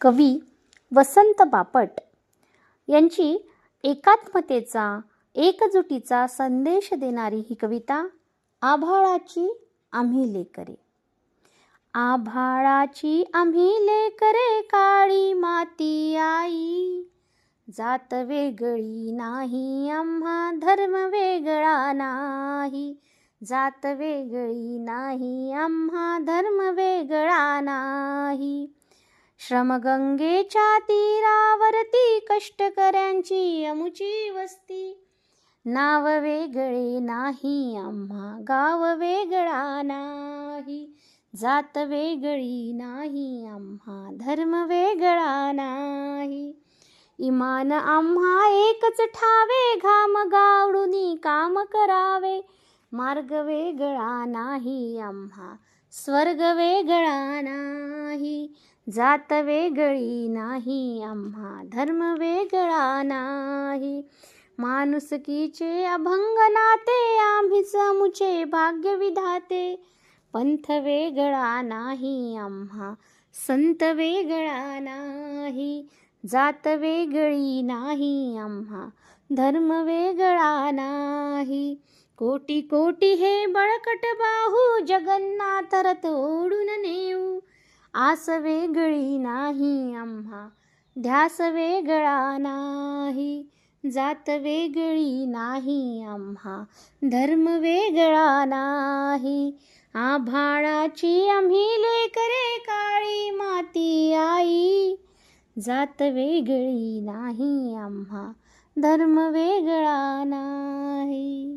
कवी वसंत बापट यांची एकात्मतेचा एकजुटीचा संदेश देणारी ही कविता आभाळाची आम्ही लेकरे. आभाळाची आम्ही लेकरे काळी माती आई. जात वेगळी नाही आम्हा धर्म वेगळा नाही. जात वेगळी नाही आम्हा धर्म वेगळा नाही. श्रमगंगेच्या तीरावरती कष्टकऱ्यांची अमुची वस्ती. नाव वेगळे नाही आम्हा गाव वेगळा नाही. जात वेगळी नाही आम्हा धर्म वेगळा नाही. इमान आम्हा एकच ठावे घाम गावडूनी काम करावे. मार्ग वेगळा नाही आम्हा स्वर्ग वेगळा नाही जात वेगळी नाही आम्हा धर्म वेगळा नाही. माणुसकीचे अभंग नाते आम्ही समुचे भाग्य विधाते. पंथ वेगळा नाही आम्हा संत वेगळा नाही. जात वेगळी नाही आम्हा धर्म वेगळा नाही. कोटी कोटी हे बळकट बाहू जगन्नाथ ओढून नेऊ. आस वेगळी नाही आम्हा ध्यास वेगळा नाही. जात वेगळी नाही आम्हा धर्म वेगळा नाही. आभाळाची आम्ही लेकरे काळी माती आई. जात वेगळी नाही आम्हा धर्म वेगळा नाही.